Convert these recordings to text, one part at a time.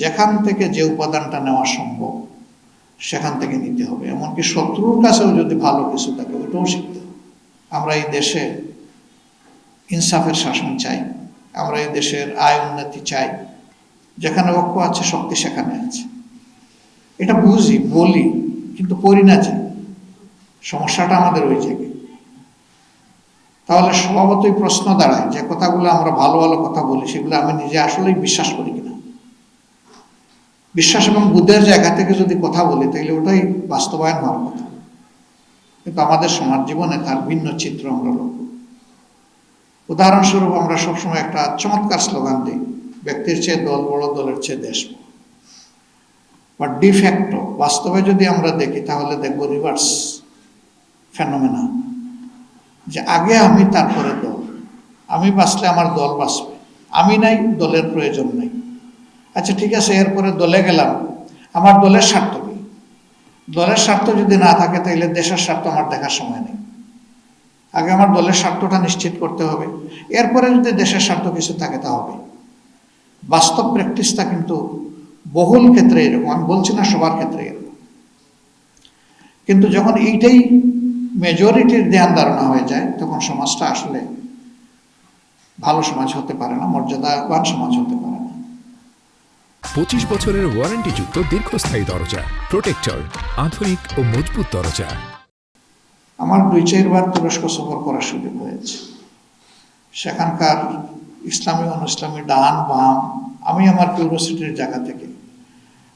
যেখান থেকে যে উপাদানটা নেওয়া সম্ভব, সেখান থেকে নিতে হবে। এমনকি শত্রুর কাছেও যদি ভালো কিছু থাকে ওটাও শিখতে আমরা এই দেশে ইনসাফের শাসন চাই, আমরা এই দেশের আয় উন্নতি চাই। যেখানে ঐক্য আছে, শক্তি সেখানে আছে। এটা বুঝি, বলি, কিন্তু করি না যে। সমস্যাটা আমাদের ওই জায়গায় তাহলে স্বভাবতই প্রশ্ন দাঁড়ায় যে, কথাগুলো আমরা ভালো ভালো কথা বলি, সেগুলো আমি নিজে আসলেই বিশ্বাস করি কিনা? বিশ্বাস এবং বুদ্ধের জায়গা থেকে যদি কথা বলি, তাহলে ওটাই বাস্তবায়ন হওয়ার কথা। কিন্তু আমাদের সমাজ জীবনে তার ভিন্ন চিত্র আমরা লক্ষ্য উদাহরণস্বরূপ আমরা সবসময় একটা চমৎকার স্লোগান দিই, ব্যক্তির চেয়ে দল বড়, দলের চেয়ে দেশ বা ডিফ্যাক্টো বাস্তবে যদি আমরা দেখি, তাহলে দেখব রিভার্স ফেনোমেনা যে আগে আমি তারপরে দল। আমি বাঁচলে আমার দল বাঁচবে। আমি নাই, দলের প্রয়োজন নাই। আচ্ছা ঠিক আছে, এরপরে দলে গেলাম। আমার দলের স্বার্থ কি? দলের স্বার্থ যদি না থাকে তাহলে দেশের স্বার্থ আমার দেখার সময় নেই। আগে আমার দলের স্বার্থটা নিশ্চিত করতে হবে। এরপরে যদি দেশের স্বার্থ কিছু থাকে, তা হবে। বাস্তব প্র্যাকটিসটা কিন্তু বহুল ক্ষেত্রে এরকম, আমি বলছি না সবার ক্ষেত্রে এরকম। কিন্তু যখন এইটাই মেজরিটির ধ্যান ধারণা হয়ে যায়, তখন সমাজটা আসলে ভালো সমাজ হতে পারে না, মর্যাদাবান সমাজ হতে পারে না। পঁচিশ বছরের ওয়ারেন্টিযুক্ত দীর্ঘস্থায়ী দরজা, প্রোটেক্টর, আধুনিক ও মজবুত দরজা। আমার দুই চারবার তুরস্ক সফর করার সুযোগ হয়েছে। সেখানকার ইসলামী অন ইসলামী ডান বাম, আমি আমার কিউরিয়াসিটির জায়গা থেকে।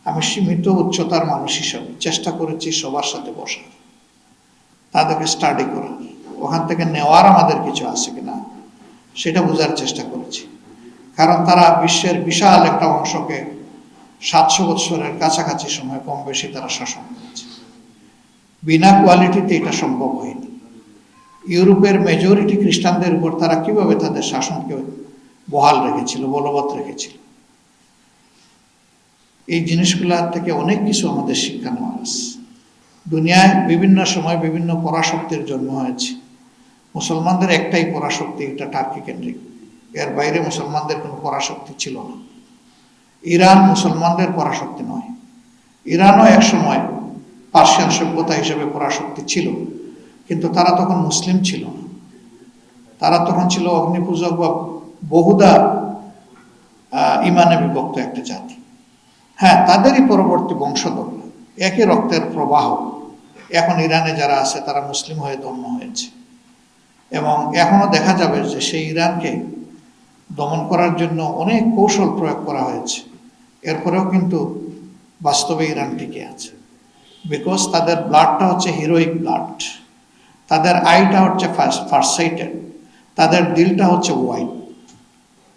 আমি সীমিত উচ্চতার মানুষ হিসাবে চেষ্টা করেছি সবার সাথে বসার তাদেরকে স্টাডি করার ওখান থেকে নেওয়ার আমাদের কিছু আছে কিনা, সেটা বোঝার চেষ্টা করেছি। কারণ তারা বিশ্বের বিশাল একটা অংশকে সাতশো বৎসরের কাছাকাছি সময় কম বেশি তারা শাসন করেছে। বিনা কোয়ালিটিতে এটা সম্ভব হয়নি। ইউরোপের মেজরিটি খ্রিস্টানদের উপর তারা কীভাবে তাদের শাসনকে বহাল রেখেছিল, বলবৎ রেখেছিল? এই জিনিসগুলা থেকে অনেক কিছু আমাদের শিক্ষা নেওয়া আছে। দুনিয়ায় বিভিন্ন সময় বিভিন্ন পরাশক্তির জন্ম হয়েছে। মুসলমানদের একটাই পরাশক্তি এটা টার্কি কেন্দ্রিক এর বাইরে মুসলমানদের কোনো পরাশক্তি ছিল না। ইরান মুসলমানদের পরাশক্তি নয়। ইরানও এক সময় পার্সিয়ান সভ্যতা হিসেবে পরাশক্তি ছিল, কিন্তু তারা তখন মুসলিম ছিল না। তারা তখন ছিল অগ্নিপূজক বা বহুদা ইমানে বিভক্ত একটা জাতি। হ্যাঁ তাদেরই পরবর্তী বংশধর, একই রক্তের প্রবাহ। এখন ইরানে যারা আছে, তারা মুসলিম হয়ে ধন্য হয়েছে। এবং এখনও দেখা যাবে যে সেই ইরানকে দমন করার জন্য অনেক কৌশল প্রয়োগ করা হয়েছে। এরপরেও কিন্তু বাস্তবে ইরান টিকে আছে। বিকজ তাদের ব্লাডটা হচ্ছে হিরোইক ব্লাড তাদের আইটা হচ্ছে ফার্স্ট সাইটেড তাদের দিলটা হচ্ছে ওয়াইড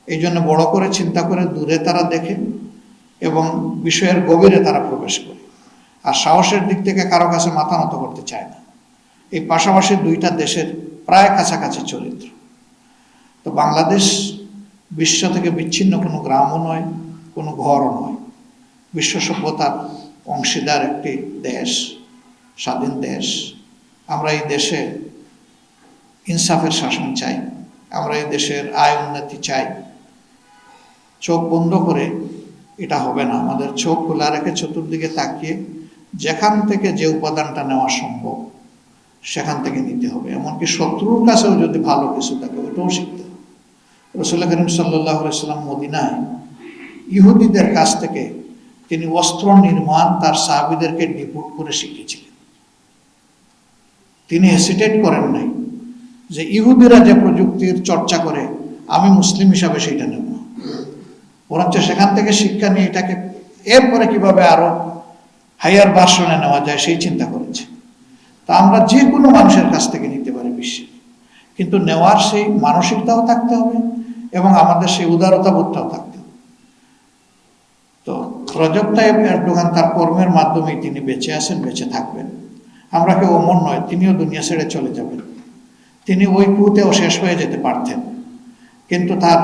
এই জন্য বড় করে চিন্তা করে দূরে তারা দেখে এবং বিষয়ের গভীরে তারা প্রবেশ করে। আর সাহসের দিক থেকে কারও কাছে মাথা নত করতে চায় না। এই পাশাপাশি দুইটা দেশের প্রায় কাছাকাছি চরিত্র। তো বাংলাদেশ বিশ্ব থেকে বিচ্ছিন্ন কোনো গ্রামও নয়, কোনো ঘরও নয়। বিশ্ব সভ্যতার অংশীদার একটি দেশ, স্বাধীন দেশ। আমরা এই দেশে ইনসাফের শাসন চাই, আমরা এই দেশের আয় উন্নতি চাই। চোখ বন্ধ করে এটা হবে না। আমাদের চোখ খোলা রেখে চতুর্দিকে তাকিয়ে যেখান থেকে যে উপাদানটা নেওয়া সম্ভব, সেখান থেকে নিতে হবে। এমনকি শত্রুর কাছেও যদি ভালো কিছু থাকে ওটাও শিখতে রসুল্লাহ করিম সাল্লাহ সাল্লাম মদিনায় ইহুদিদের কাছ থেকে তিনি অস্ত্র নির্মাণ তার সাহাবিদেরকে ডিপুট করে শিখিয়েছিলেন। তিনি হেসিটেট করেন নাই যে ইহুদিরা যে প্রযুক্তির চর্চা করে, আমি মুসলিম হিসাবে সেটা নেব। বরঞ্চ সেখান থেকে শিক্ষা নিয়ে এটাকে এরপরে কীভাবে আরও হাইয়ার ভার্সনে নেওয়া যায় সেই চিন্তা করেছে। তা আমরা যে কোনো মানুষের কাছ থেকে নিতে পারি বিশ্বে। কিন্তু নেওয়ার সেই মানসিকতাও থাকতে হবে। এবং আমাদের সেই উদারতা বোধটাও থাকতে তো রজব তাইব এরডোগান তার কর্মের মাধ্যমেই তিনি বেঁচে আছেন, বেঁচে থাকবেন। আমরা কেউ অমর নয়, তিনিও দুনিয়া ছেড়ে চলে যাবেন। তিনি ওই কুতেও শেষ হয়ে যেতে পারতেন। কিন্তু তার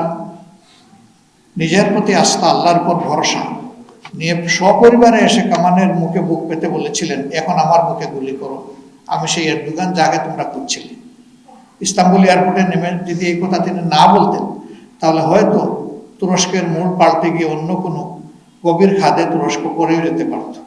নিজের প্রতি আস্থা, আল্লাহর উপর ভরসা নিয়ে সপরিবারে এসে কামানের মুখে বুক পেতে বলেছিলেন, এখন আমার মুখে গুলি করো। আমি সেই এরদোগান জায়গায় তোমরা করছিলে ইস্তাম্বুল এয়ারপোর্টে নেমে যদি এই কথা তিনি না বলতেন তাহলে হয়তো তুরস্কের মূল পাল্টে গিয়ে অন্য কোনো গভীর খাদে তুরস্ক পড়েও যেতে পারতো।